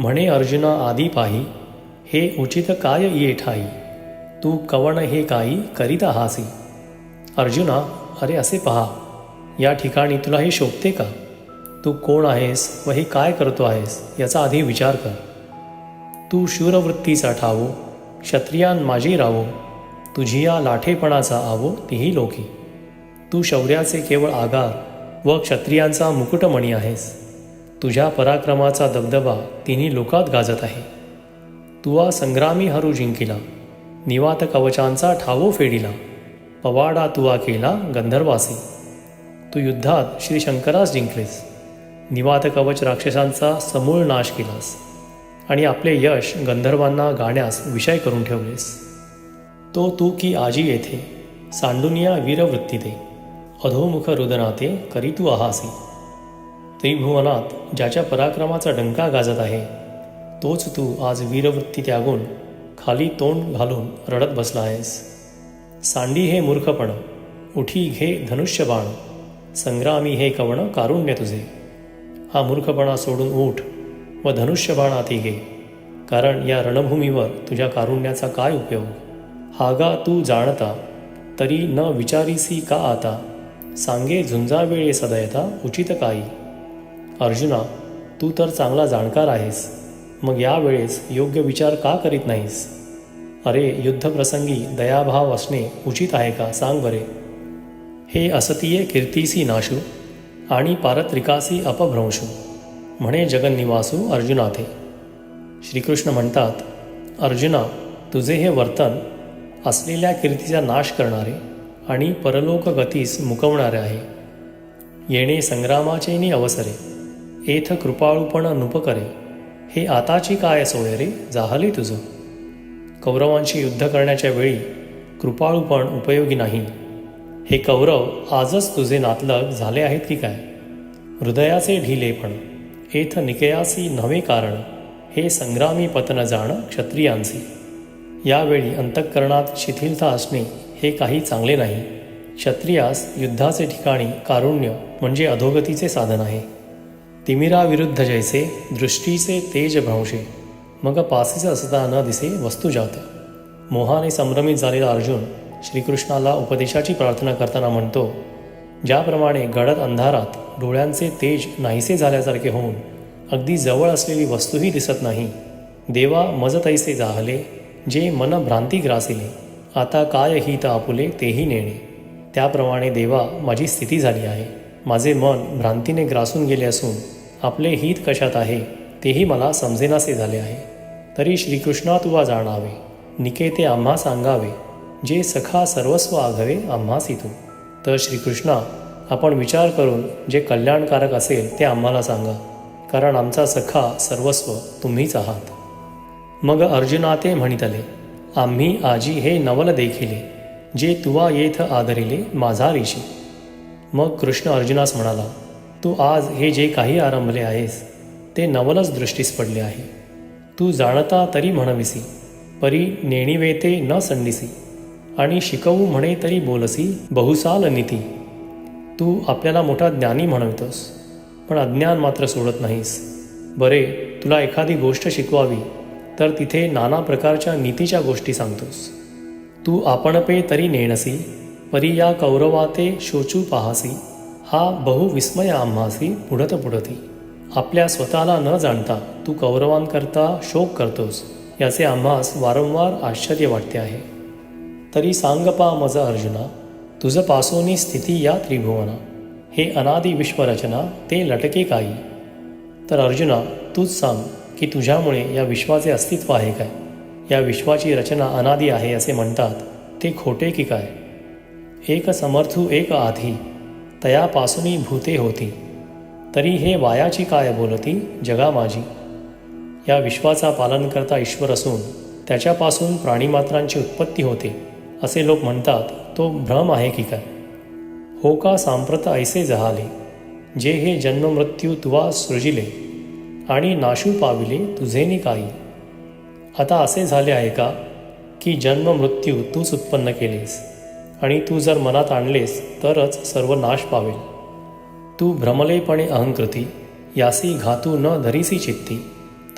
म्हणे अर्जुना आधी पाही हे उचित काय ये ठाई तू कवण हे काही करीत आहासी? अर्जुना अरे असे पहा या ठिकाणी तुला हे शोभते का? तू कोण आहेस व हे काय करतो आहेस याचा आधी विचार कर. तू शूरवृत्तीचा ठावो क्षत्रियान माझी रावो तुझी या लाठेपणाचा आवो तीही लोकी. तू शौर्याचे केवळ आगार व क्षत्रियांचा मुकुटमणी आहेस. तुझ्या पराक्रमाचा दबदबा तिन्ही लोकात गाजत आहे. तुवा संग्रामी हरू जिंकिला. निवात कवचांचा ठावो फेडिला. पवाडा तुवा केला गंधर्वासी. तू युद्धात श्री शंकरास जिंकलेस. निवात कवच राक्षसांचा समूळ नाश केलास. आणि आपले यश गंधर्वांना गाण्यास विषय करून ठेवलेस. तो तू की आजी येथे. सांडुनिया वीरवृत्ती दे. अधोमुख रुदनाते करी तू आहासी त्रिभुवनात ज्याच्या पराक्रमाचा डंका गाजत आहे तोच तू आज वीरवृत्ती त्यागून खाली तोंड घालून रडत बसला आहेस. सांडी हे मूर्खपण उठी घे धनुष्यबाण संग्रामी हे कवण कारुण्य तुझे. हा मूर्खपणा सोडून उठ व धनुष्यबाण आती घे कारण या रणभूमीवर तुझ्या कारुण्याचा काय उपयोग? हागा तू जाणता तरी न विचारीसी का आता? सांगे झुंजावेळे सदयता उचित काही. अर्जुना तू तर चांगला जाणकार आहेस. मग यावेळेस योग्य विचार का करीत नाहीस? अरे युद्धप्रसंगी दयाभाव असणे उचित आहे का? सांग बरे. हे असतीये कीर्तीसी नाशू आणि पारत्रिकासी अपभ्रंशू म्हणे जगन्निवासू अर्जुनाथे. श्रीकृष्ण म्हणतात अर्जुना तुझे हे वर्तन असलेल्या कीर्तीचा नाश करणारे आणि परलोक गतीस मुकवणारे आहे. येणे संग्रामाचेनी अवसरे. एथ कृपाळूपण नुपकरे हे आताची काय सोय रे? जाहले तुझं. कौरवांशी युद्ध करण्याच्या वेळी कृपाळूपण उपयोगी नाही. हे कौरव आजच तुझे नातलग झाले आहेत की काय? हृदयाचे ढिलेपण एथ निकयासी नव्हे कारण. हे संग्रामी पतन जाण क्षत्रियांचे. यावेळी अंतःकरणात शिथिलता असणे हे काही चांगले नाही. क्षत्रियास युद्धाचे ठिकाणी कारुण्य म्हणजे अधोगतीचे साधन आहे. तिमिराविरुद्ध जैसे दृष्टीचे तेज भ्रंशे मग पासीच असता न दिसे वस्तू जात. मोहाने संभ्रमित झालेला अर्जुन श्रीकृष्णाला उपदेशाची प्रार्थना करताना म्हणतो ज्याप्रमाणे गडद अंधारात डोळ्यांचे तेज नाहीसे झाल्यासारखे होऊन अगदी जवळ असलेली वस्तूही दिसत नाही. देवा मज तैसे जाहले जे मन भ्रांती ग्रासिले आता काय हित आपुले तेही नेणे. त्याप्रमाणे देवा माझी स्थिती झाली आहे. माझे मन भ्रांतीने ग्रासून गेले असून आपले हित कशात आहे तेही मला समजेनासे झाले आहे. तरी श्रीकृष्णा तुवा जाणावे निकेते आम्हा सांगावे जे सखा सर्वस्व आघवे आम्हासी तू तर श्रीकृष्णा आपण विचार करून जे कल्याणकारक असेल ते आम्हाला सांगा कारण आमचा सखा सर्वस्व तुम्हीच आहात. मग अर्जुना ते म्हणितले आम्ही आजी हे नवल देखिले जे तुवा येथ आदरिले माझा ऋषी. मग कृष्ण अर्जुनास म्हणाला तू आज हे जे काही आरंभले आहेस ते नवलच दृष्टीस पडले आहे. तू जाणता तरी म्हणविसी परी नेणिवेते न संडिसी आणि शिकवू म्हणे तरी बोलसी बहुसाल नीती. तू आपल्याला मोठा ज्ञानी म्हणवितोस पण अज्ञान मात्र सोडत नाहीस. बरे तुला एखादी गोष्ट शिकवावी तर तिथे नाना प्रकारच्या नीतीच्या गोष्टी सांगतोस. तू आपणपे तरी नेणसी परी या कौरवाते शोचू पाहासी. हा बहुविस्मय आम्हासी पुढत पुढती. आपल्या स्वतःला न जाणता तू कौरवांकरता शोक करतोस याचे आम्हास वारंवार आश्चर्य वाटते आहे. तरी सांगपा मज अर्जुना तुझं पासोनी स्थिती या त्रिभुवना. हे अनादी विश्वरचना ते लटके काही. तर अर्जुना तूच सांग की तुझ्यामुळे या विश्वाचे अस्तित्व आहे काय? या विश्वाची रचना अनादी आहे असे म्हणतात ते खोटे की काय? एक समर्थू एक आधी तयापासूनही भूते होती. तरी हे वायाची काय बोलती जगा माझी. या विश्वाचा पालन करता ईश्वर असून त्याच्यापासून प्राणीमात्रांची उत्पत्ती होते असे लोक म्हणतात तो भ्रम आहे की काय? हो का सांप्रत ऐसे जहाले जे हे जन्ममृत्यू तुवा सृजिले आणि नाशू पाविले तुझेनी काही? आता असे झाले आहे का की जन्म मृत्यू तूच उत्पन्न केलेस? आणि तू जर मनात आणलेस तरच सर्व नाश पावेल. तू भ्रमलेपणे अहंकृती यासी घातू न धरीसी चित्ती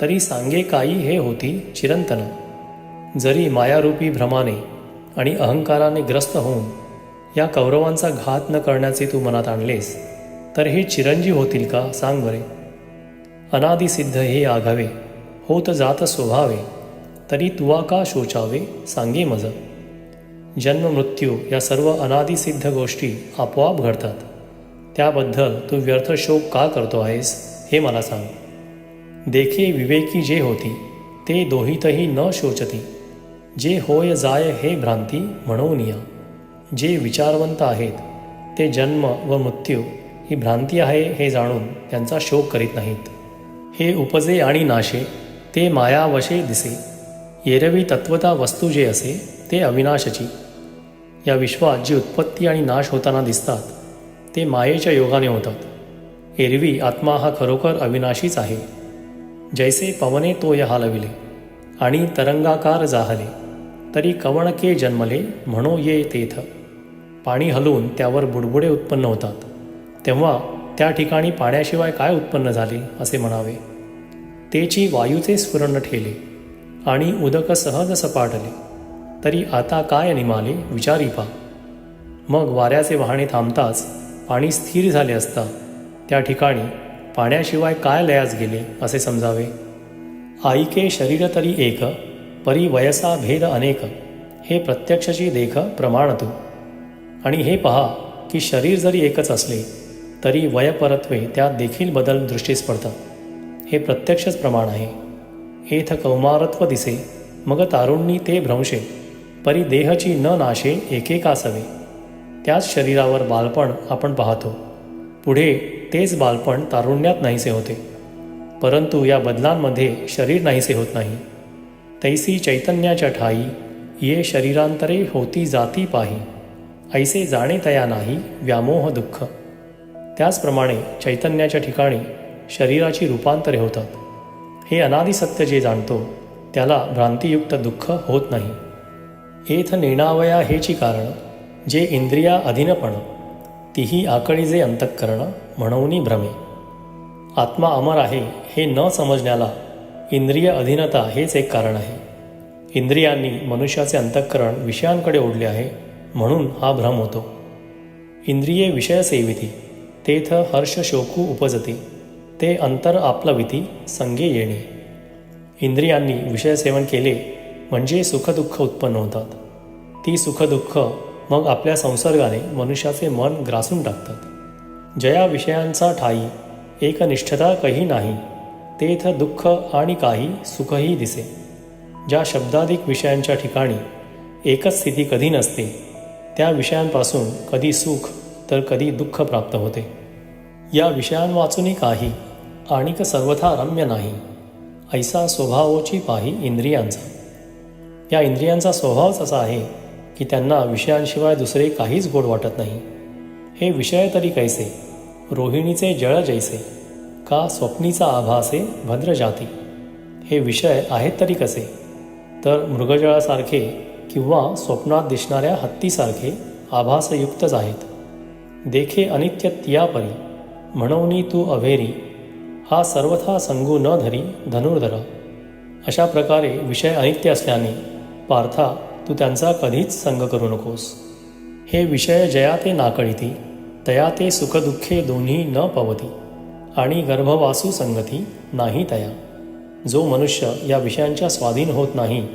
तरी सांगे काही हे होती चिरंतन. जरी मायारूपी भ्रमाने आणि अहंकाराने ग्रस्त होऊन या कौरवांचा घात न करण्याचे तू मनात आणलेस तर हे चिरंजीव होतील का सांग बरे. अनादिसिद्ध हे आघावे होत जात स्वभावे तरी तुवा का शोचावे सांगे मज. जन्म मृत्यू या सर्व अनादिसिद्ध गोष्टी आपोआप घडतात. त्याबद्दल तू व्यर्थ शोक का करतो आहेस हे मला सांग. देखे विवेकी जे होती ते दोहितही न शोचती. जे होय जाय हे भ्रांती म्हणूनिया. जे विचारवंत आहेत ते जन्म व मृत्यू ही भ्रांती आहे हे जाणून त्यांचा शोक करीत नाहीत. हे उपजे आणि नाशे ते मायावशे दिसे. येरवी तत्वता वस्तू जे असे ते अविनाशची. या विश्वात जी उत्पत्ती आणि नाश होताना दिसतात ते मायेच्या योगाने होतात. एरवी आत्मा हा खरोखर अविनाशीच आहे. जैसे पवने तो या हालविले आणि तरंगाकार जाहले तरी कवणके जन्मले म्हणो ये तेथ. पाणी हलवून त्यावर बुडबुडे उत्पन्न होतात. तेव्हा त्या ठिकाणी पाण्याशिवाय काय उत्पन्न झाले असे म्हणावे. तेची वायूचे स्फुरण ठेले आणि उदक सहज सपाटले. तरी आता काय निमाले विचारी पा. मग वाऱ्याचे वाहणे थांबताच पाणी स्थिर झाले असता त्या ठिकाणी पाण्याशिवाय काय लयास गेले असे समजावे. आईके शरीर तरी एक परी वयसा भेद अनेक हे प्रत्यक्षची देख प्रमाणतो. आणि हे पहा की शरीर जरी एकच असले तरी वयपरत्वे त्यात देखील बदल दृष्टीस पडतात. हे प्रत्यक्षच प्रमाण आहे. एथ कौमारत्व दिसे मग तारुण्णी ते भ्रंशे. परी देहची न नाशे एकेकासवे त्याच शरीरावर बालपण आपण पाहतो. पुढे तेच बालपण तारुण्यात नाहीसे होते. परंतु या बदलांमध्ये शरीर नाहीसे होत नाही. तैसी चैतन्याच्या ठाई ये शरीरांतरे होती जाती पाही. ऐसे जाणे तया नाही व्यामोह दुःख. त्याचप्रमाणे चैतन्याच्या ठिकाणी शरीराची रूपांतरे होतात. हे अनादिसत्य जे जाणतो त्याला भ्रांतियुक्त दुःख होत नाही. एथ नेणावया हेची कारण जे इंद्रिया अधीनपण तीही आकळी जे अंतःकरण म्हणून भ्रमे आत्मा अमर आहे हे न समजण्याला इंद्रिय अधीनता हेच एक कारण आहे इंद्रियांनी मनुष्याचे अंतःकरण विषयांकडे ओढले आहे म्हणून हा भ्रम होतो इंद्रिये विषय सेविती तेथ हर्ष शोकू उपजती ते अंतर आपलविती संगे येणे इंद्रियांनी विषयसेवन केले म्हणजे सुखदुःख उत्पन्न होतात. ती सुखदुःख मग आपल्या संसर्गाने मनुष्याचे मन ग्रासून टाकतात. जया विषयांचा ठाई एकनिष्ठता काही नाही तेथ दुःख आणि काही सुखही दिसे. ज्या शब्दाधिक विषयांच्या ठिकाणी एकच स्थिती कधी नसते त्या विषयांपासून कधी सुख तर कधी दुःख प्राप्त होते. या विषयांवाचूनही काही आणिक सर्वथा रम्य नाही. ऐसा स्वभावोची पाही इंद्रियांचा. या इंद्रियांचा स्वभावच असा आहे की त्यांना विषयांशिवाय दुसरे काहीच गोड वाटत नाही. हे विषय तरी कैसे? रोहिणीचे जळ जैसे. का स्वप्नीचा आभासे भद्र जाती? हे विषय आहेत तरी कसे? तर मृगजळासारखे किंवा स्वप्नात दिसणाऱ्या हत्तीसारखे आभासयुक्तच आहेत. देखे अनित्य तियापरी म्हणून तू अभेरी हा सर्वथा संगू न धरी धनुर्धर. अशा प्रकारे विषय अनित्य असल्याने पार्था तू त्यांचा कधीच संग करू नकोस. हे विषय जया ते नाकळीती तया ते सुखदुःखे दोन्ही न पवती आणि गर्भवासू संगती नाही तया. जो मनुष्य या विषयांच्या स्वाधीन होत नाही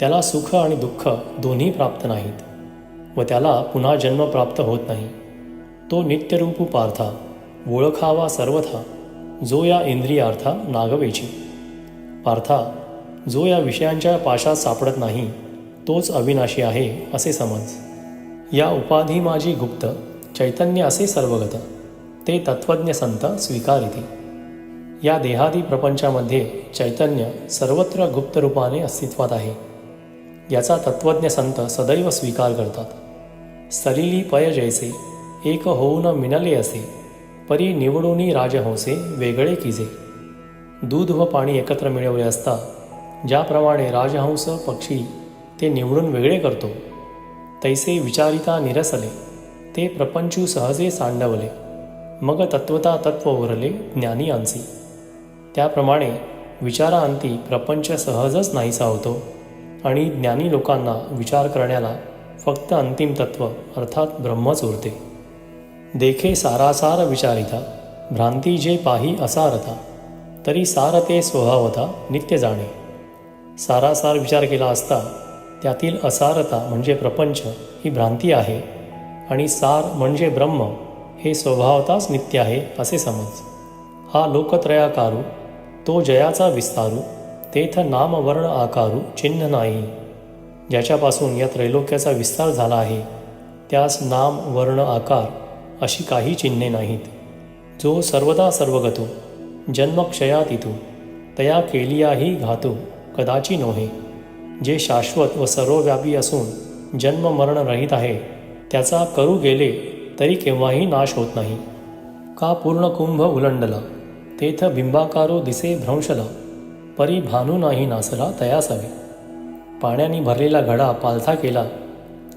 त्याला सुख आणि दुःख दोन्ही प्राप्त नाहीत व त्याला पुन्हा जन्म प्राप्त होत नाही. तो नित्यरूपू पार्था ओळखावा सर्वथा जो या इंद्रियार्था नागवेची. पार्था जो या विषयांच्या पाशात सापडत नाही तोच अविनाशी आहे असे समज. या उपाधी माझी गुप्त चैतन्य असे सर्वगत ते तत्वज्ञ संत स्वीकारिती. या देहादी प्रपंचामध्ये चैतन्य सर्वत्र गुप्त रूपाने अस्तित्वात आहे. याचा तत्वज्ञ संत सदैव स्वीकार करतात. सलिली पय जैसे एक होऊन मिनले असे परी निवडूनी राजहंसे वेगळे किजे. दूध व पाणी एकत्र मिळवले असता ज्याप्रमाणे राजहंस पक्षी ते निवडून वेगळे करतो तैसे विचारिता निरसले ते प्रपंचू सहजे सांडवले मग तत्वता तत्व उरले ज्ञानी अंसी. त्याप्रमाणे विचारांती प्रपंच सहजच नाहीसा होतो आणि ज्ञानी लोकांना विचार करण्याला फक्त अंतिम तत्व अर्थात ब्रह्मच उरते. देखे सारासार विचारिता भ्रांती जे पाही असारता तरी सार ते स्वभावता नित्य जाणे. सारासार विचार केला असता त्यातील असारता म्हणजे प्रपंच ही भ्रांती आहे आणि सार म्हणजे ब्रह्म हे स्वभावताच नित्य आहे असे समज. हा लोकत्रयाकारू तो जयाचा विस्तारू तेथ नामवर्ण आकारू चिन्ह नाही. ज्याच्यापासून या त्रैलोक्याचा विस्तार झाला आहे त्यास नाम वर्ण आकार अशी काही चिन्हे नाहीत. जो सर्वदा सर्वगतो जन्मक्षयातितू तया केलियाही घातो. कदाची नव्हे. जे शाश्वत व सर्वव्यापी असून जन्म मरण रहित आहे त्याचा करू गेले तरी केव्हाही नाश होत नाही. का पूर्ण कुंभ उलंडला? तेथ बिंबाकारो दिसे भ्रंशला. परी भानू नाही नासला तयासावे. पाण्याने भरलेला घडा पालथा केला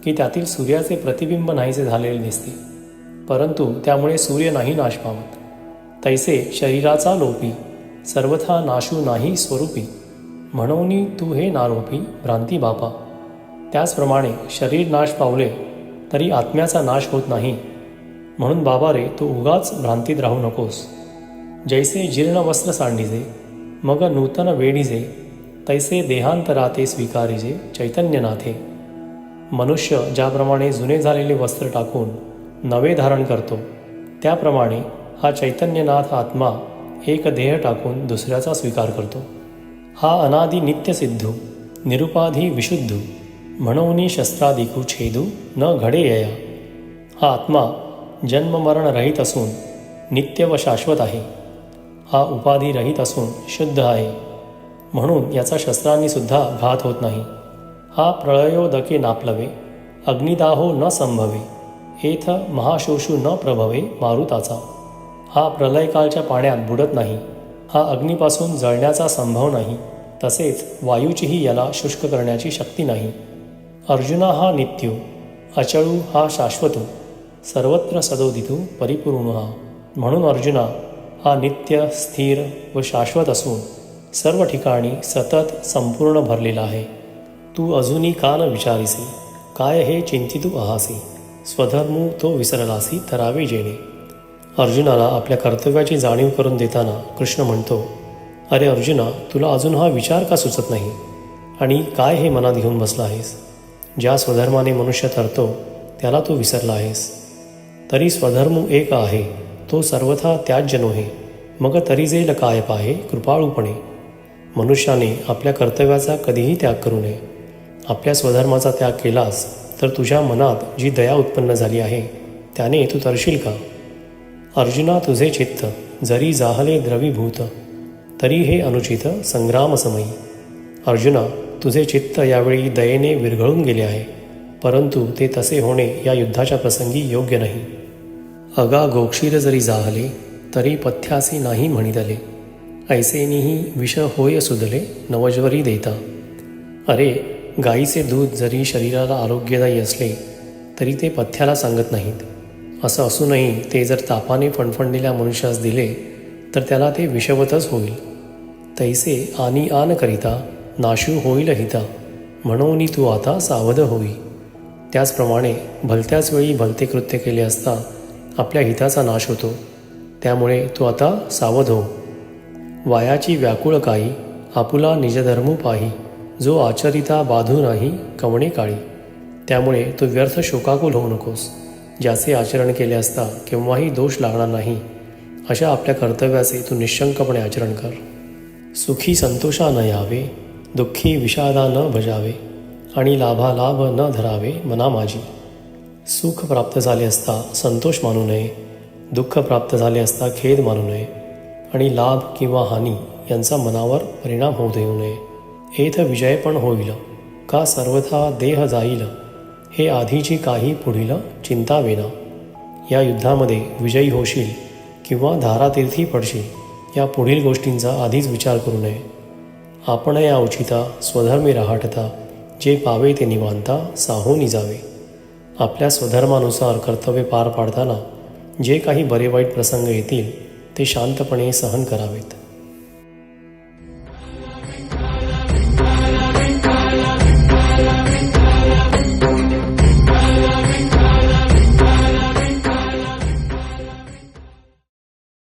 की त्यातील सूर्याचे प्रतिबिंब नाहीसे झालेले दिसते. परंतु त्यामुळे सूर्य नाही नाश पावत. तैसे शरीराचा लोपी सर्वथा नाशू नाही स्वरूपी. म्हणून तू हे नारोपी भ्रांती बापा. त्याचप्रमाणे शरीर नाश पावले तरी आत्म्याचा नाश होत नाही. म्हणून बाबा रे तू उगाच भ्रांतीत राहू नकोस. जैसे जीर्ण वस्त्र सांडीजे मग नूतन वेढीजे तैसे देहांतराते स्वीकारिजे चैतन्यनाथे. मनुष्य ज्याप्रमाणे जुने झालेले वस्त्र टाकून नवे धारण करतो त्याप्रमाणे हा चैतन्यनाथ आत्मा एक देह टाकून दुसऱ्याचा स्वीकार करतो. हा अनादि नित्य सिद्धू निरुपाधी विशुद्धू म्हणून शस्त्रादिकू छेदू न घडे यया हा आत्मा जन्ममरण रहित असून नित्य व शाश्वत आहे। हा उपाधी रहित असून शुद्ध आहे। म्हणून याचा शस्त्रांनी सुद्धा घात होत नाही। हा प्रळयोदके नापलवे अग्निदाहो न संभवे एथ महाशोषू न प्रभवे मारुताचा। हा प्रलयकालच्या पाण्यात बुडत नाही। हा अग्नीपासून जळण्याचा संभव नाही तसेच वायूचीही याला शुष्क करण्याची शक्ती नाही. अर्जुना हा नित्यू अचळू हा शाश्वतो सर्वत्र सदोदितू परिपूर्ण हा म्हणून अर्जुना हा नित्य स्थिर व शाश्वत असून सर्व ठिकाणी सतत संपूर्ण भरलेला आहे. तू अजूनही का न विचारिसी काय हे चिंतितू आहासी स्वधर्मू तो विसरलासी तरावे जेणे अर्जुनाला आपल्या कर्तव्याची जाणीव करून देताना कृष्ण म्हणतो अरे अर्जुना तुला अजून हा विचार का सुचत नाही? आणि काय हे मनात घेऊन बसला आहेस? ज्या स्वधर्माने मनुष्य ठरतो त्याला तू विसरला आहेस. तरी स्वधर्म एक आहे तो सर्वथा त्याज्य नोहे. मग तरी जे लकाय पाहे कृपाळूपणे. मनुष्याने आपल्या कर्तव्याचा कधीही त्याग करू नये. आपल्या स्वधर्माचा त्याग केलास तर तुझ्या मनात जी दया उत्पन्न झाली आहे त्याने तू तरशील का? अर्जुना तुझे चित्त जरी जाहले द्रवीभूत तरी हे अनुचित संग्रामसमयी. अर्जुना तुझे चित्त यावेळी दयेने विरघळून गेले आहे परंतु ते तसे होणे या युद्धाच्या प्रसंगी योग्य नाही. अगा गोक्षीर जरी जाहले तरी पथ्यासी नाही म्हणितले. ऐसेनीही विष होय सुदले नवज्वरी देता. अरे गाईचे दूध जरी शरीराला आरोग्यदायी असले तरी ते पथ्याला सांगत नाहीत. असं असूनही ते जर तापाने फणफणलेल्या मनुष्यास दिले तर त्याला ते विषवतच होईल. तैसे आनी आन करिता नाशू होईल हिता म्हणून तू आता सावध होई. त्याचप्रमाणे भलत्याच वेळी भलते कृत्य केले असता आपल्या हिताचा नाश होतो त्यामुळे तू आता सावध हो. वायाची व्याकुळ काई आपुला निजधर्मू पाही जो आचरिता बाधू नाही कवणे काळी. त्यामुळे तू व्यर्थ शोकाकुल होऊ नकोस. ज्याचे आचरण केले असता केव्हाही दोष लागणार नाही अशा आपल्या कर्तव्याचे तू निशंकपणे आचरण कर. सुखी संतोषा न यावे दुःखी विषादा न भजावे आणि लाभालाभ न धरावे मना माझी. सुख प्राप्त झाले असता संतोष मानू नये दुःख प्राप्त झाले असता खेद मानू नये आणि लाभ किंवा हानी यांचा मनावर परिणाम होऊ देऊ नये. हेथ विजय पण होईल का सर्वथा देह जाईल? हे आधीची काही पुढील चिंता वेना या युद्धामध्ये विजयी होशील किंवा धारातीर्थी पडशील या पुढील गोष्टींचा आधीच विचार करू नये. आपण या उचिता स्वधर्मी राहटता जे पावे ते निवांता साहून जावे आपल्या स्वधर्मानुसार कर्तव्य पार पाडताना जे काही बरे वाईट प्रसंग येतील ते शांतपणे सहन करावेत.